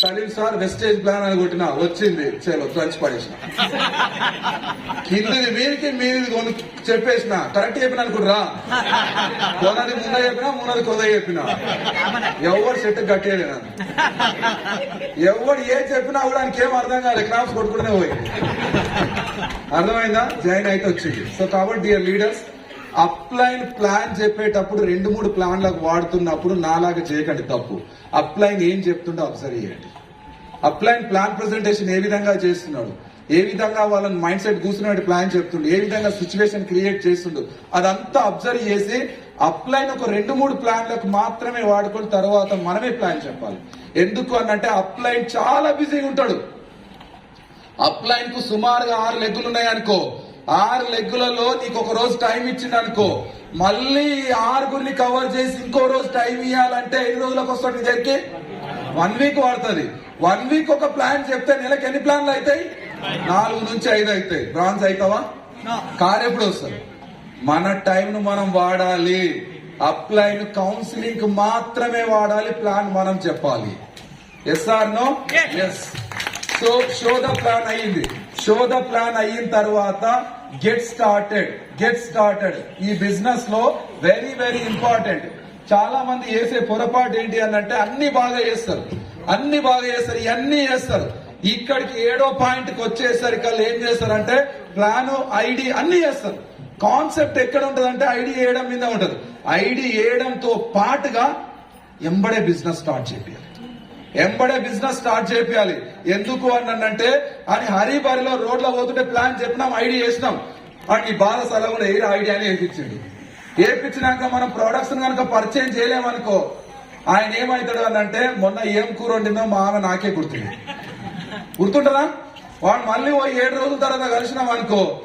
Salim sir wastage plan అని కొట్టిన వచ్చింది చలో దంచి పడేసిన. కిందది మీరికి మీరు కొను చెప్పేసిన. కరెక్ట్ చెప్పిన అనుకుంటురా కొనది ముంద చెప్పినా మూనది కొద చెప్పిన. ఎవరు సెట్ కట్టేది నన్ను ఎవడు ఏ చెప్పినా కూడా ఆయనకి ఏం అర్థం కాదు క్రాఫ్ట్స్ కొట్టుకుంటూనే పోయి. అర్థమైందా? జాయిన్ అయితే వచ్చింది. సో కాబట్టి డియర్ లీడర్స్ అప్లైన్ ప్లాన్ చెప్పేటప్పుడు రెండు మూడు ప్లాన్లకు వాడుతున్నప్పుడు నాలాగా చేయకండి తప్పు. అప్లైన్ ఏం చెప్తుండో అబ్జర్వ్ చేయండి అప్లైన్ ప్లాన్ ప్రెజెంటేషన్ ఏ విధంగా చేస్తున్నాడు? ఏ విధంగా వాళ్ళని మైండ్ సెట్ కూర్చున్నట్టు ప్లాన్ చెప్తుండు? ఏ విధంగా సిచ్యువేషన్ క్రియేట్ చేస్తుండు? అదంతా అబ్జర్వ్ చేసి అప్లైన్ ఒక రెండు మూడు ప్లాన్లకు మాత్రమే వాడుకొని తర్వాత మనమే ప్లాన్ చెప్పాలి. ఎందుకు అనంటే అప్లైన్ చాలా బిజీగా ఉంటాడు. అప్లైన్కు సుమారుగా ఆరు లెగ్గులు ఉన్నాయి అనుకో ఆరు లెగ్గులలో నీకు ఒక రోజు టైం ఇచ్చింది అనుకో మళ్ళీ ఆరుగురిని కవర్ చేసి ఇంకో రోజు టైం ఇవ్వాలంటే ఎన్ని రోజులకు వస్తాడు నీ దగ్గరికి? వన్ వీక్ పడుతుంది. వన్ వీక్ ఒక ప్లాన్ చెప్తే నెలకి ఎన్ని ప్లాన్లు అవుతాయి? నాలుగు నుంచి ఐదు అవుతాయి. బ్రాంజ్ అవుతావా? కార్ ఎప్పుడు వస్తుంది? మన టైం ను మనం వాడాలి. అప్లైన్ కౌన్సిలింగ్ మాత్రమే వాడాలి. ప్లాన్ మనం చెప్పాలి. Yes or no yes so show the plan అయ్యింది. షో ద ప్లాన్ అయిన తర్వాత గెట్ స్టార్టెడ్ గెట్ స్టార్టెడ్ ఈ బిజినెస్లో వెరీ వెరీ ఇంపార్టెంట్ చాలా మంది చేసే పొరపాటు ఏంటి అని అంటే అన్ని బాగా చేస్తారు. అన్ని బాగా చేస్తారు ఇవన్నీ చేస్తారు. ఇక్కడికి ఏడో పాయింట్కి వచ్చేసరికి వాళ్ళు ఏం చేస్తారంటే ప్లాన్ ఐడి అన్ని చేస్తారు. కాన్సెప్ట్ ఎక్కడ ఉంటది అంటే ఐడి వేయడం మీద ఉంటది. ఐడి వేయడంతో పాటుగా ఎంబడే బిజినెస్ స్టార్ట్ చేయాలి. ఎంబడే బిజినెస్ స్టార్ట్ చేయాలి ఎందుకు అన్నంటే అని హరిబరిలో రోడ్లో పోతుంటే ప్లాన్ చెప్పినాం ఐడియా చేసినాం. వాడికి బాధ సెలవులు ఎయిర్ ఐడియా అని వేపించిండు. వేపించినాక మనం ప్రొడక్ట్స్ కనుక పరిచయం చేయలేమనుకో ఆయన ఏమవుతాడు అనంటే మొన్న ఏం కూర వండిందో మా ఆమె నాకే గుర్తుంది. గుర్తుంటదా? వాడు మళ్ళీ ఓ ఏడు రోజుల తర్వాత కలిసినాం అనుకో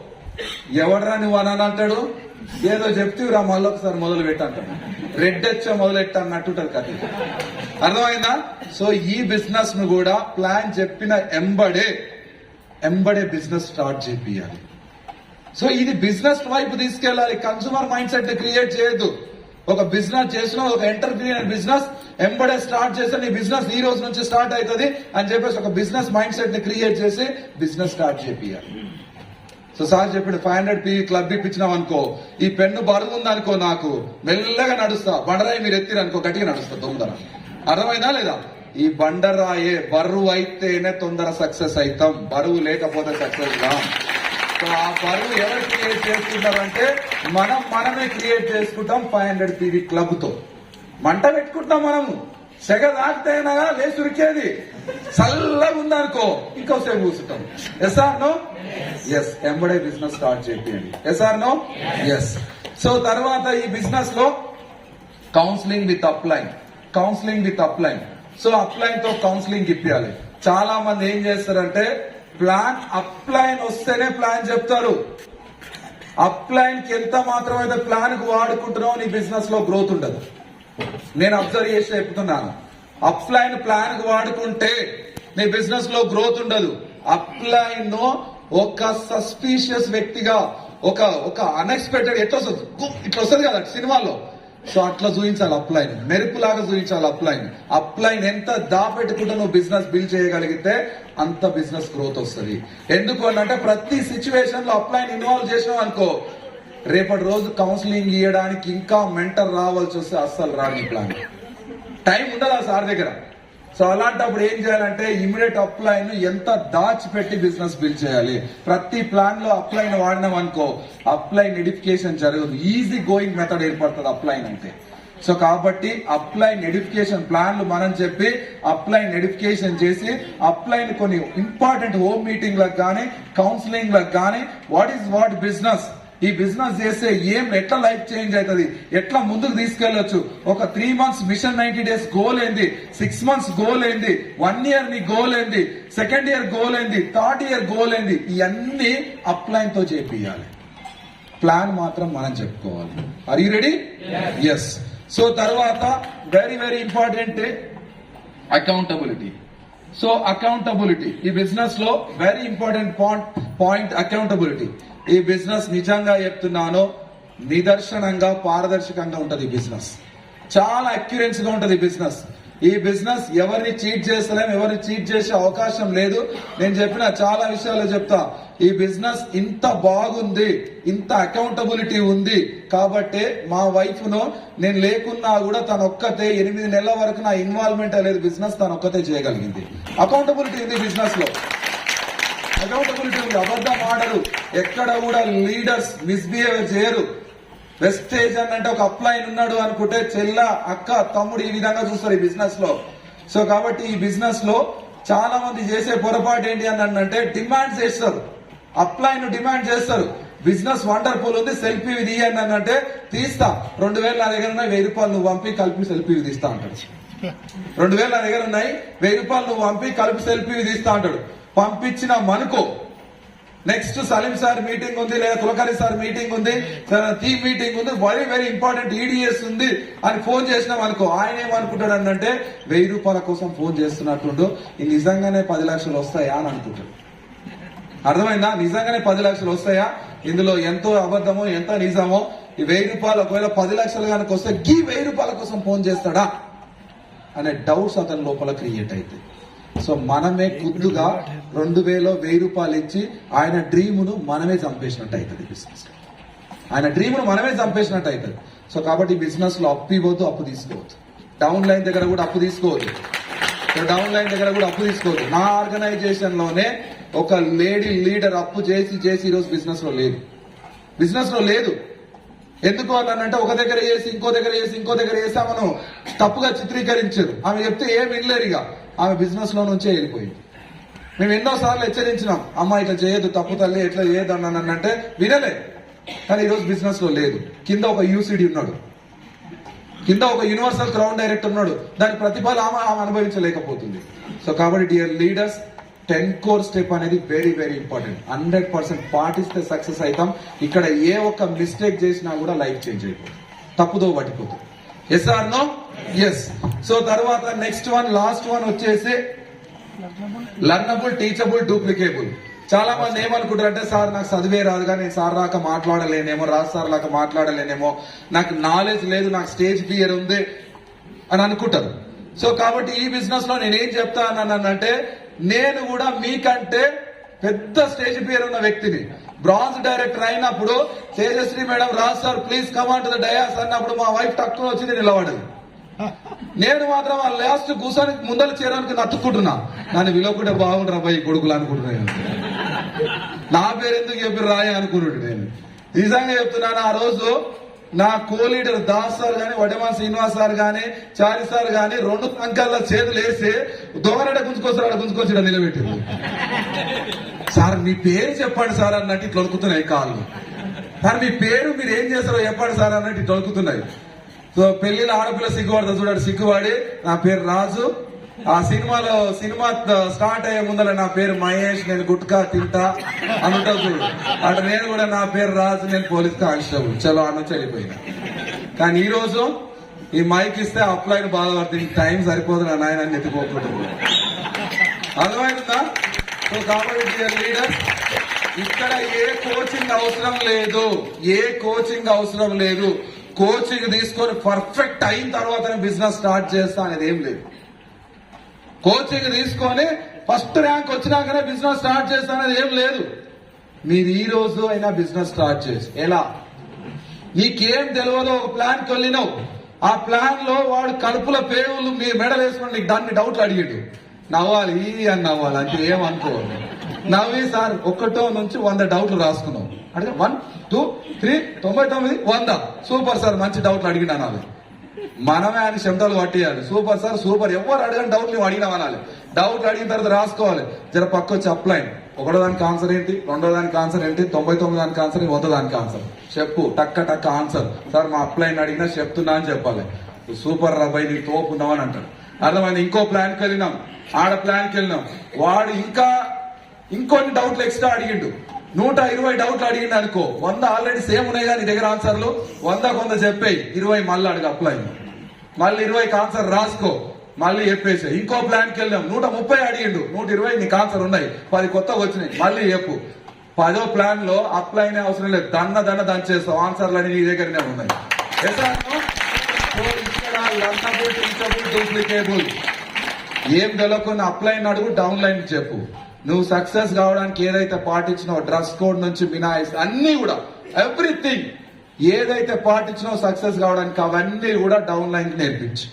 ఎవడరా నువ్వు అని అంటాడు ఏదో చెప్తీవురా మళ్ళీ ఒకసారి మొదలు పెట్టంటాడు రెడ్ వచ్చే మొదలు పెట్ట అన్నట్టుంటది కథ అర్థమైందా? సో ఈ బిజినెస్ను కూడా ప్లాన్ చెప్పిన ఎంబడే ఎంబడే బిజినెస్ స్టార్ట్ చేపియాలి. సో ఇది బిజినెస్ వైపు తీసుకెళ్ళాలి. కన్సూమర్ మైండ్ సెట్ క్రియేట్ చేయొద్దు. ఒక బిజినెస్ చేసిన ఒక ఎంటర్ప్రీనియర్ బిజినెస్ ఎంబడే స్టార్ట్ చేస్తే నీ బిజినెస్ ఈ రోజు నుంచి స్టార్ట్ అవుతుంది అని చెప్పేసి ఒక బిజినెస్ మైండ్ సెట్ని క్రియేట్ చేసి బిజినెస్ స్టార్ట్ చేపియాలి. సో సార్ చెప్పిన ఫైవ్ హండ్రెడ్ పి క్లబ్ ఇప్పించినాం అనుకో. ఈ పెన్ను బరువు అనుకో నాకు. మెల్లగా నడుస్తా. బండరాయి మీరు ఎత్తిరు అనుకో గట్టిగా నడుస్తా తొందర. అర్థమైందా లేదా? ఈ బండరాయే బరువు అయితేనే తొందర సక్సెస్ అవుతాం బరువు లేకపోతే సక్సెస్గా సో ఆ బరువు ఎవరు క్రియేట్ చేసుకుంటారంటే మనం మనమే క్రియేట్ చేసుకుంటాం ఫైవ్ హండ్రెడ్ పీవీ క్లబ్తో మంట పెట్టుకుంటాం మనము. సెగ దాటితేనా లేచి ఉరికేది చల్లగా ఉందనుకో ఇంకోసేపు కూర్చుంటాం. ఎస్ ఆర్ నో ఎస్ ఎంబడే బిజినెస్ స్టార్ట్ చేయండి. Yes or no yes so తర్వాత ఈ బిజినెస్లో counselling with upline counselling with upline so అప్లైన్తో counselling ఇప్పించాలి చాలా మంది ఏం చేస్తారంటే ప్లాన్ అప్లైన్ వస్తేనే ప్లాన్ చెప్తారు. అప్లైన్కి ఎంత మాత్రం అయితే ప్లాన్కు వాడుకుంటున్నావు నీ బిజినెస్లో గ్రోత్ ఉండదు. నేను అబ్జర్వ్ చేసి చెప్తున్నాను. అప్లైన్ ప్లాన్ వాడుకుంటే నీ బిజినెస్లో గ్రోత్ ఉండదు. అప్లైన్ ఒక సస్పీషియస్ వ్యక్తిగా ఒక ఒక అన్ఎక్స్పెక్టెడ్ ఎట్లా వస్తుంది? ఇట్లా వస్తుంది కదా సినిమాలో. సో అట్లా చూపించాలి అప్లైన్ మెరుపులాగా చూపించాలి అప్లైన్ అప్లైన్ ఎంత దాపెట్టుకుంటూ నువ్వు బిజినెస్ బిల్డ్ చేయగలిగితే అంత బిజినెస్ గ్రోత్ వస్తుంది. ఎందుకు అంటే ప్రతి సిచ్యువేషన్లో అప్లైన్ ఇన్వాల్వ్ చేసినావు అనుకో రేపటి రోజు కౌన్సిలింగ్ ఇవ్వడానికి ఇంకా మెంటర్ రావాల్సి వస్తే అస్సలు రాని ప్లాన్ టైం ఉండదా సార్ దగ్గర? సో అలాంటప్పుడు ఏం చేయాలంటే ఇమీడియట్ అప్లైన్ ఎంత దాచిపెట్టి బిజినెస్ బిల్డ్ చేయాలి? ప్రతి ప్లాన్లో అప్లైన్ వాడినాం అనుకో అప్లైన్ ఎడిఫికేషన్ జరగదు. ఈజీ గోయింగ్ మెథడ్ ఏర్పడుతుంది అప్లైన్ అంటే. సో కాబట్టి అప్లైన్ ఎడిఫికేషన్ ప్లాన్లు మనం చెప్పి అప్లైన్ ఎడిఫికేషన్ చేసి అప్లైన్ కొన్ని ఇంపార్టెంట్ హోమ్ మీటింగ్లకు కానీ కౌన్సిలింగ్లకు కానీ వాట్ ఈస్ వాట్ బిజినెస్ ఈ బిజినెస్ చేస్తే ఏం ఎట్లా లైఫ్ చేంజ్ అవుతుంది? ఎట్లా ముందుకు తీసుకెళ్ళొచ్చు ఒక three months mission ninety days goal ఏంది? సిక్స్ మంత్స్ గోల్ ఏంది? వన్ ఇయర్ నీ గోల్ ఏంది? సెకండ్ ఇయర్ గోల్ ఏంది? థర్డ్ ఇయర్ గోల్ ఏంది? ఇవన్నీ అప్లైన్తో చేపియాలి ప్లాన్ మాత్రం మనం చెప్పుకోవాలి. Are you ready yes so తర్వాత very very important accountability so accountability ఈ బిజినెస్లో very important point point accountability ఈ బిజినెస్ నిజంగా చెప్తున్నాను నిదర్శనంగా పారదర్శకంగా ఉంటది ఈ బిజినెస్. చాలా అక్యురెన్స్గా ఉంటది ఈ బిజినెస్. ఈ బిజినెస్ ఎవరిని చీట్ చేస్తలేం ఎవరిని చీట్ చేసే అవకాశం లేదు. నేను చెప్పిన చాలా విషయాలు చెప్తా ఈ బిజినెస్ ఇంత బాగుంది ఇంత అకౌంటబిలిటీ ఉంది కాబట్టి మా వైఫ్ను నేను లేకున్నా కూడా తన ఒక్కతే ఎనిమిది నెలల వరకు నా ఇన్వాల్వ్మెంట్ లేదు బిజినెస్ తన ఒక్కతే చేయగలిగింది. అకౌంటబిలిటీ ఉంది బిజినెస్లో అకౌంటబిలిటీ ఉంది అబద్ధం ఆడరు. ఎక్కడ కూడా లీడర్స్ మిస్బిహేవ్ చేయరు. వెస్టేజ్ అని అంటే ఒక అప్లైన్ ఉన్నాడు అనుకుంటే చెల్ల అక్క తమ్ముడు ఈ విధంగా చూస్తారు ఈ బిజినెస్లో. సో కాబట్టి ఈ బిజినెస్లో చాలా మంది చేసే పొరపాటు ఏంటి అని అంటే డిమాండ్ చేస్తారు. అప్లైన్ డిమాండ్ చేస్తారు. బిజినెస్ వండర్ఫుల్ ఉంది సెల్ఫీ ఇది అని అంటే తీస్తా. రెండు వేలు నా దగ్గర ఉన్నాయి వెయ్యి రూపాయలు నువ్వు పంపి కలిపి సెల్ఫీ తీస్తా అంటాడు. రెండు వేలు నా దగ్గర ఉన్నాయి వెయ్యి రూపాయలు నువ్వు పంపి కలిపి సెల్ఫీ తీస్తా అంటాడు. పంపించిన మనుకో. నెక్స్ట్ సలీం సార్ మీటింగ్ ఉంది లేదా తులకరి సార్ మీటింగ్ ఉంది థీమ్ మీటింగ్ ఉంది వెరీ వెరీ ఇంపార్టెంట్ ఈడిఎస్ ఉంది అని ఫోన్ చేసినాం అనుకో ఆయన ఏమనుకుంటాడు అంటే వెయ్యి రూపాయల కోసం ఫోన్ చేస్తున్నట్టుండు. ఇది నిజంగానే పది లక్షలు వస్తాయా అని అనుకుంటాడు. అర్థమైందా? నిజంగానే పది లక్షలు వస్తాయా? ఇందులో ఎంతో అబద్ధమో ఎంత నిజమో ఈ వెయ్యి రూపాయలు ఒకవేళ పది లక్షలు కనుక వస్తే గీ వెయ్యి రూపాయల కోసం ఫోన్ చేస్తాడా? అనే డౌట్స్ అతని లోపల క్రియేట్ అయితే సో మనమే కుద్దుగా రెండు వేలో వెయ్యి రూపాయలు ఇచ్చి ఆయన డ్రీమును మనమే చంపేసినట్టు అవుతుంది బిజినెస్ ఆయన డ్రీమును మనమే చంపేసినట్టు అవుతుంది. సో కాబట్టి బిజినెస్లో అప్పు ఇవ్వద్దు అప్పు తీసుకోవద్దు. డౌన్ లైన్ దగ్గర కూడా అప్పు తీసుకోవద్దు. డౌన్ లైన్ దగ్గర కూడా అప్పు తీసుకోవద్దు. నా ఆర్గనైజేషన్లోనే ఒక లేడీ లీడర్ అప్పు చేసి చేసి ఈరోజు బిజినెస్లో లేదు. బిజినెస్లో లేదు. ఎందుకు అన్నానంటే ఒక దగ్గర చేసి ఇంకో దగ్గర చేసి ఇంకో దగ్గర చేసి ఆమెను తప్పుగా చిత్రీకరించారు. ఆమె చెప్తే ఏం వినలేరు ఇక. ఆమె బిజినెస్లో నుంచే వెళ్ళిపోయింది. మేము ఎన్నో సార్లు హెచ్చరించినాం అమ్మ ఇట్లా చేయొద్దు తప్పు తల్లి ఎట్లా చేయొద్దు అన్నానంటే వినలే. కానీ ఈరోజు బిజినెస్లో లేదు. కింద ఒక యూసీడీ ఉన్నాడు. కింద ఒక యూనివర్సల్ క్రౌన్ డైరెక్టర్ ఉన్నాడు. దాని ప్రతిఫలం ఆమె ఆమె అనుభవించలేకపోతుంది. సో కాబట్టి dear leaders ten core step అనేది very very important hundred percent పాటిస్తే సక్సెస్ అవుతాం. ఇక్కడ ఏ ఒక్క మిస్టేక్ చేసినా కూడా లైఫ్ చేంజ్ అయిపోతుంది. తప్పుదో పట్టిపోతుంది. Yes or no yes so తర్వాత నెక్స్ట్ వన్ లాస్ట్ వన్ వచ్చేసి లర్నబుల్ టీచబుల్ డూప్లికేబుల్ చాలా మంది ఏమనుకుంటారు అంటే సార్ నాకు చదివే రాదు కానీ నేను సార్ రాక మాట్లాడలేనేమో రాజు సార్ లాక మాట్లాడలేనేమో నాకు నాలెడ్జ్ లేదు నాకు స్టేజ్ ఫియర్ ఉంది అని అనుకుంటారు. సో కాబట్టి ఈ బిజినెస్లో నేను ఏం అన్నానంటే నేను కూడా మీకంటే పెద్ద స్టేజ్ పేరు ఉన్న వ్యక్తిని బ్రాంజ్ డైరెక్టర్ అయినప్పుడు Tejashree madam Raj sir please command the dais అన్నప్పుడు మా వైఫ్ తక్కువ వచ్చింది నిలబడదు. నేను మాత్రం ఆ లాస్ట్ కూర్చొని ముందర చేరడానికి నత్తుకుంటున్నా నన్ను విలువకుంటే బాగుంటారు అబ్బాయి కొడుకులు అనుకుంటున్నాను నా పేరు ఎందుకు చెప్పి రాయ అనుకున్నాడు నేను. నిజంగా చెప్తున్నాను ఆ రోజు నా కో లీడర్ దాస్ సార్ గాని వడమాన్ శ్రీనివాస్ సార్ గాని చారి సార్ గాని రెండు సంఖ్యల చేతులు వేసి దొంగనట ఆడ గుంజుకొచ్చి నిలబెట్టింది. సార్ మీ పేరు చెప్పండి సార్ అన్నట్టు ఇట్లా వణుకుతున్నాయి కాళ్ళు. సార్ మీ పేరు మీరు ఏం చేస్తారో చెప్పండి సార్ అన్నట్టు ఇట్లా వణుకుతున్నాయి. సో పెళ్ళిలో ఆడపిల్ల సిగ్గుపడతా చూడండి సిగ్గుపడి నా పేరు రాజు. ఆ సినిమాలో సినిమా స్టార్ట్ అయ్యే ముందర నా పేరు మహేష్ నేను గుట్కా తింటా అని చూడు అటు నేను కూడా నా పేరు రాజు నేను పోలీస్ కానిస్టేబుల్. చలో అన్న వెళ్ళిపోయినా. కానీ ఈ రోజు ఈ మైక్ ఇస్తే అప్లైన్ బాధపడుతుంది. టైం సరిపోదు నా నాయన ఎత్తుకోకుండా అర్థమైందా? సో కాబట్టి లీడర్ ఇక్కడ ఏ కోచింగ్ అవసరం లేదు. ఏ కోచింగ్ అవసరం లేదు. కోచింగ్ తీసుకొని పర్ఫెక్ట్ అయిన తర్వాతనే బిజినెస్ స్టార్ట్ చేస్తా అనేది ఏం లేదు. కోచింగ్ తీసుకొని ఫస్ట్ ర్యాంక్ వచ్చినాకనే బిజినెస్ స్టార్ట్ చేస్తానని ఏం లేదు. మీరు ఈ రోజు అయినా బిజినెస్ స్టార్ట్ చేసి ఎలా? నీకేం తెలియదో ఒక ప్లాన్ వెళ్ళినావు. ఆ ప్లాన్లో వాడు కడుపుల పేవులు మీ మెడలు వేసుకుని నీకు దాన్ని డౌట్లు అడిగాడు. నవ్వాలి అని నవ్వాలి అంటే ఏమనుకో నవ్వి సార్ ఒకటో నుంచి వంద డౌట్లు రాసుకున్నావు. అంటే వన్ టూ త్రీ తొంభై తొమ్మిది వంద. సూపర్ సార్ మంచి డౌట్లు అడిగినా మనమే ఆయన శబ్దాలు పట్టేయాలి. Super sir super. ఎవరు అడగని డౌట్ నువ్వు అడిగిన అనాలి. డౌట్ అడిగిన తర్వాత రాసుకోవాలి. జర పక్క వచ్చి అప్లైన్ ఒకటో దానికి ఆన్సర్ ఏంటి? రెండో దానికి ఆన్సర్ ఏంటి? తొంభై తొమ్మిది దానికి ఆన్సర్ వంద దానికి ఆన్సర్ చెప్పు. టక్క టక్క ఆన్సర్ సార్ మా అప్లైన్ అడిగినా చెప్తున్నా అని చెప్పాలి. సూపర్ రా బై నీ అని అంటాడు. అర్థమైంది? ఇంకో ప్లాన్కి వెళ్ళినాం. ఆడ ప్లాన్కి వెళ్ళినాం. వాడు ఇంకా ఇంకొన్ని డౌట్లు ఎక్స్ట్రా అడిగిండు. నూట ఇరవై డౌట్లు అడిగిండు అనుకో. వంద ఆల్రెడీ సేమ్ ఉన్నాయి కానీ నీ దగ్గర ఆన్సర్లు వంద కొంత చెప్పేయి. ఇరవై మళ్ళీ అడుగు అప్లై మళ్ళీ ఇరవైకి ఆన్సర్ రాసుకో. మళ్ళీ చెప్పేసి. ఇంకో ప్లాన్కి వెళ్ళాం నూట ముప్పై అడిగిండు. నూట ఇరవై నీకు ఆన్సర్ ఉన్నాయి. పది కొత్తగా వచ్చినాయి. మళ్ళీ చెప్పు. పదో ప్లాన్లో అప్లైనే అవసరం లేదు. దన్న దన్న దంచేస్తావు. ఆన్సర్లు అని నీ దగ్గరనే ఉన్నాయి. డూప్లికేబుల్ ఏం తెలియకుండా అప్లైన్ అడుగు డౌన్ లైన్ చెప్పు. నువ్వు సక్సెస్ కావడానికి ఏదైతే పాటించినావు డ్రెస్ కోడ్ నుంచి మినాయిస్ అన్ని కూడా. ఎవ్రీథింగ్ ఏదైతే పాటించినో సక్సెస్ కావడానికి అవన్నీ కూడా డౌన్ లైన్ నేర్పించు.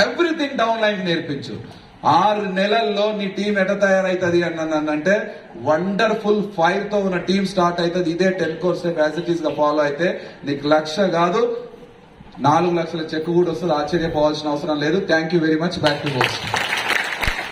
ఎవ్రీథింగ్ డౌన్ లైన్ నేర్పించు. ఆరు నెలల్లో నీ టీం ఎట తయారైతుంది అని అంటే వండర్ఫుల్ ఫైర్తో ఉన్న టీం స్టార్ట్ అవుతుంది ఇదే టెన్ కోర్స్ యాజిటీస్గా ఫాలో అయితే నీకు లక్ష కాదు నాలుగు లక్షల చెక్ కూడా వస్తుంది. ఆశ్చర్యపోవాల్సిన అవసరం లేదు. Thank you very much back to